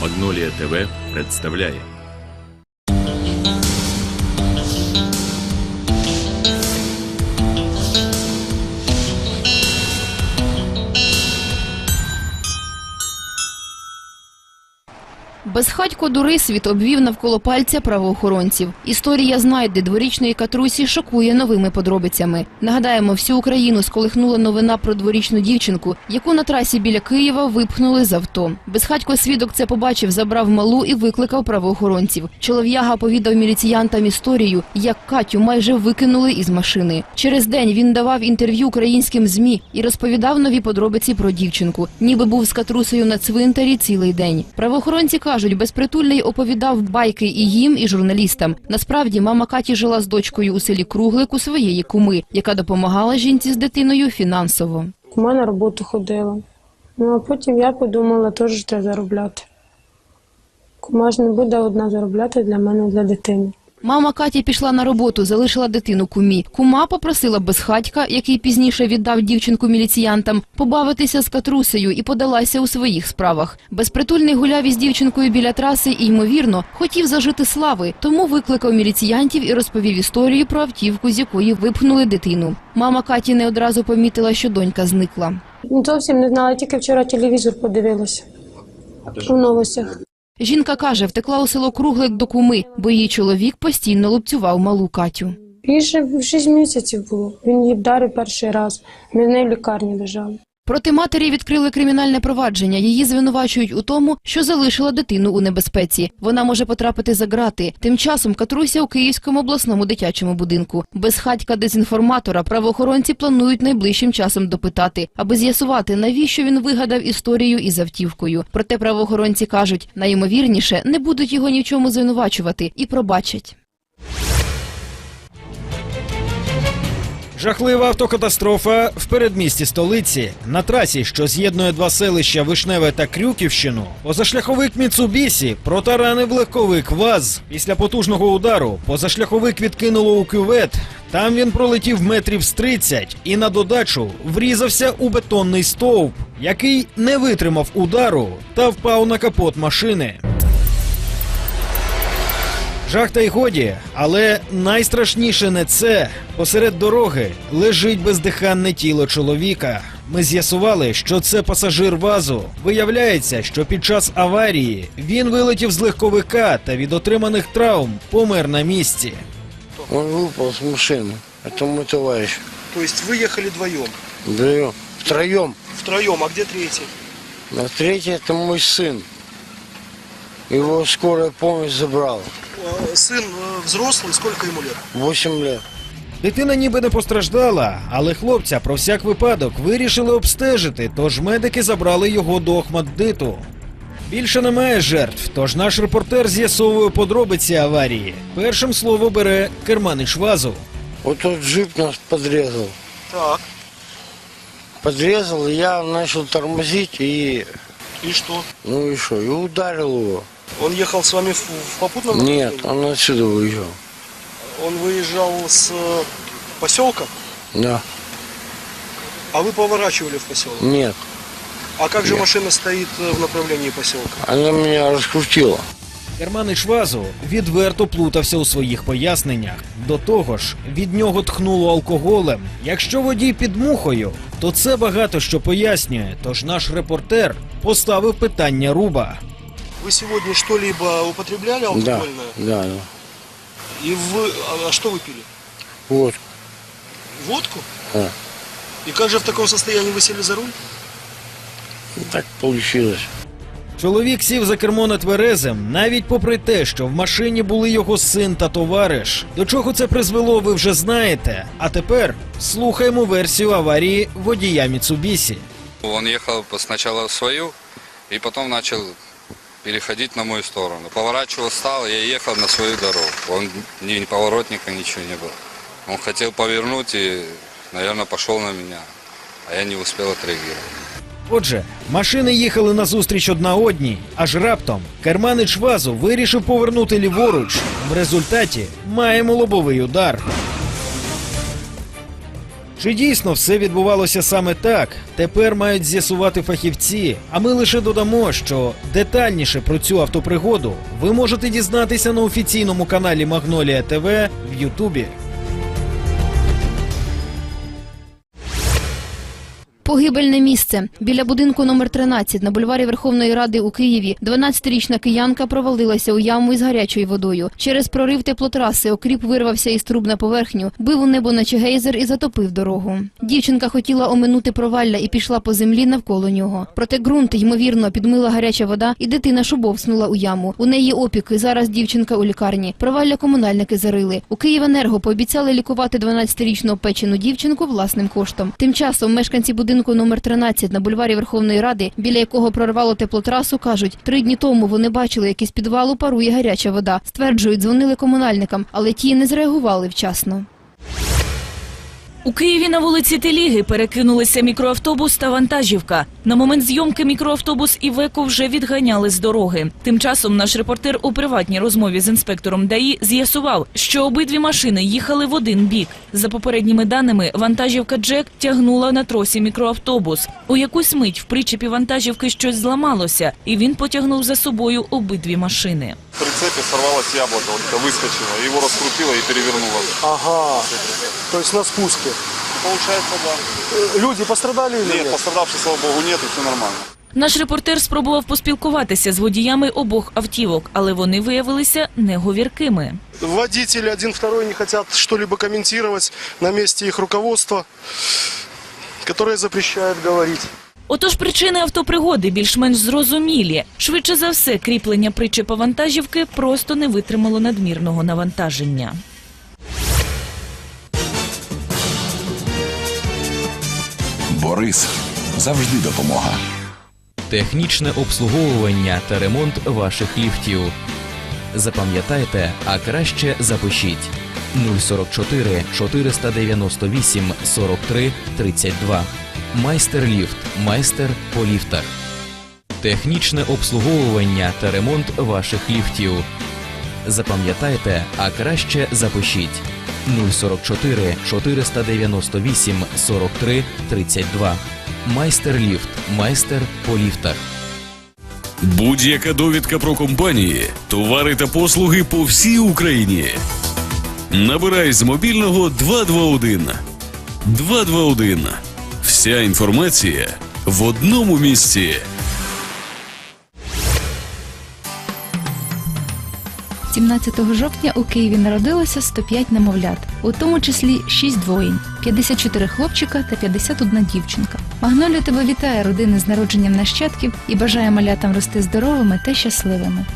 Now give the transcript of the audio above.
Магнолія ТВ представляє Безхатько дурисвіт обвів навколо пальця правоохоронців. Історія знайди дворічної катрусі шокує новими подробицями. Нагадаємо, всю Україну сколихнула новина про дворічну дівчинку, яку на трасі біля Києва випхнули з авто. Безхатько свідок це побачив, забрав малу і викликав правоохоронців. Чолов'яга повідав міліціянтам історію, як Катю майже викинули із машини. Через день він давав інтерв'ю українським змі і розповідав нові подробиці про дівчинку. Ніби був з катрусею на цвинтарі цілий день. Правоохоронці кажуть, безпритульний оповідав байки і їм, і журналістам. Насправді, мама Каті жила з дочкою у селі Круглик у своєї куми, яка допомагала жінці з дитиною фінансово. Кума на роботу ходила. Ну а потім я подумала, теж треба заробляти. Кума ж не буде одна заробляти для мене, для дитини. Мама Каті пішла на роботу, залишила дитину кумі. Кума попросила безхатька, який пізніше віддав дівчинку міліціянтам, побавитися з катрусею і подалася у своїх справах. Безпритульний гуляв із дівчинкою біля траси і, ймовірно, хотів зажити слави, тому викликав міліціянтів і розповів історію про автівку, з якої випхнули дитину. Мама Каті не одразу помітила, що донька зникла. Зовсім не знала, тільки вчора телевізор подивилася. У новостях. Жінка каже, втекла у село Круглик до куми, бо її чоловік постійно лупцював малу Катю. Їй ще в 6 місяців було. Він її вдарив перший раз. Ми в неї в лікарні лежали. Проти матері відкрили кримінальне провадження. Її звинувачують у тому, що залишила дитину у небезпеці. Вона може потрапити за ґрати. Тим часом Катруся у Київському обласному дитячому будинку. Без хатька дезінформатора правоохоронці планують найближчим часом допитати, аби з'ясувати, навіщо він вигадав історію із автівкою. Проте правоохоронці кажуть, найімовірніше не будуть його ні в чому звинувачувати і пробачать. Жахлива автокатастрофа в передмісті столиці. На трасі, що з'єднує два селища Вишневе та Крюківщину, позашляховик Міцубісі протаранив легковик ВАЗ. Після потужного удару позашляховик відкинуло у кювет. Там він пролетів метрів з 30 і на додачу врізався у бетонний стовп, який не витримав удару та впав на капот машини. Жах та й годі, але найстрашніше не це. Посеред дороги лежить бездиханне тіло чоловіка. Ми з'ясували, що це пасажир вазу. Виявляється, що під час аварії він вилетів з легковика та від отриманих травм помер на місці. Он выпал с машины. Это мой товарищ. То есть вы ехали вдвоем? Вдвоем. Втроем. Втроем, а где третий? На третий это мой сын. Его скорая помощь забрала. Э, Сын э, взрослый, сколько ему лет? Восемь лет. Дитина ніби не постраждала, але хлопця про всяк випадок вирішили обстежити, тож медики забрали його до Охмаддиту. Більше немає жертв, тож наш репортер з'ясовує подробиці аварії. Першим слово бере керманич вазу. Вот тот джип нас подрезал. Так. Подрезал, и я начал тормозить и... И что? Ну и что? И ударил его. Он ехал с вами в, в попутном Нет, направлении? он отсюда выезжал. Он выезжал с э, поселка, Да. а вы поворачивали в поселок. Нет. А как же Нет. машина стоит э, в направлении поселка? Она меня раскрутила. Керманич вазу відверто плутався у своїх поясненнях. До того ж, від нього тхнуло алкоголем. Якщо водій під мухою, то це багато що пояснює. Тож наш репортер поставив питання руба. Вы сегодня что-либо употребляли Да, алкогольное? да, да. И вы... А, а что вы пили? Вот. Водку? Да. И как же в таком состоянии вы сели за руль? Так получилось. Чоловік сів за кермо нетверезим, навіть попри те, що в машині були його син та товариш. До чого це призвело, ви вже знаєте. А тепер слухаємо версію аварії водія Міцубісі. Он ехал по- сначала в свою, и потом начал переходить на мою сторону. Поворачивал стал, я ехал на свою дорогу. Он ни, ни поворотника, ничего не было. Он хотел повернуть и, наверное, пошел на меня, а я не успел отреагировать. Отже, машини їхали назустріч одна одній, аж раптом керманич вазу вирішив повернути ліворуч. В результаті маємо лобовий удар. Чи дійсно все відбувалося саме так? Тепер мають з'ясувати фахівці. А ми лише додамо, що детальніше про цю автопригоду ви можете дізнатися на офіційному каналі Магнолія ТВ в Ютубі. Погибельне місце біля будинку номер 13 на бульварі Верховної Ради у Києві. 12-річна киянка провалилася у яму із гарячою водою. Через прорив теплотраси окріп вирвався із труб на поверхню, бив у небо наче гейзер і затопив дорогу. Дівчинка хотіла оминути провалля і пішла по землі навколо нього. Проте ґрунт ймовірно підмила гаряча вода, і дитина шубовснула у яму. У неї опіки. Зараз дівчинка у лікарні. Провалля комунальники зарили. У Київенерго пообіцяли лікувати 12-річну опечену дівчинку власним коштом. Тим часом мешканці будинку номер 13 на бульварі Верховної Ради, біля якого прорвало теплотрасу, кажуть, три дні тому вони бачили, як із підвалу парує гаряча вода. Стверджують, дзвонили комунальникам, але ті не зреагували вчасно. У Києві на вулиці Теліги перекинулися мікроавтобус та вантажівка. На момент зйомки мікроавтобус і Веко вже відганяли з дороги. Тим часом наш репортер у приватній розмові з інспектором ДАІ з'ясував, що обидві машини їхали в один бік. За попередніми даними, вантажівка Джек тягнула на тросі мікроавтобус. У якусь мить в причепі вантажівки щось зламалося, і він потягнув за собою обидві машини. В прицепе сорвалось яблоко, вот это выскочило, его раскрутило и перевернуло. Ага. То есть на спуске. Получается, да. Э, Люди пострадали или Нет, нет? пострадавших, слава богу, нет, и все нормально. Наш репортер спробував поспілкуватися з водіями обох автівок, але вони виявилися неговіркими. Водители один, второй не хотят что-либо комментировать на месте их руководства, которое запрещает говорить. Отож, причини автопригоди більш-менш зрозумілі. Швидше за все, кріплення причепа вантажівки просто не витримало надмірного навантаження. Борис завжди допомога. Технічне обслуговування та ремонт ваших ліфтів. Запам'ятайте, а краще запишіть 044 498 43 32. Майстер ліфт. Майстер по ліфтах. Технічне обслуговування та ремонт ваших ліфтів. Запам'ятайте, а краще запишіть 044 498 43 32. Майстер ліфт. Майстер по ліфтах. Будь-яка довідка про компанії, товари та послуги по всій Україні. Набирай з мобільного 221. 221. Вся інформація в одному місці. 17 жовтня у Києві народилося 105 немовлят, у тому числі 6 двоїнь, 54 хлопчика та 51 дівчинка. Магнолія тебе вітає родини з народженням нащадків і бажає малятам рости здоровими та щасливими.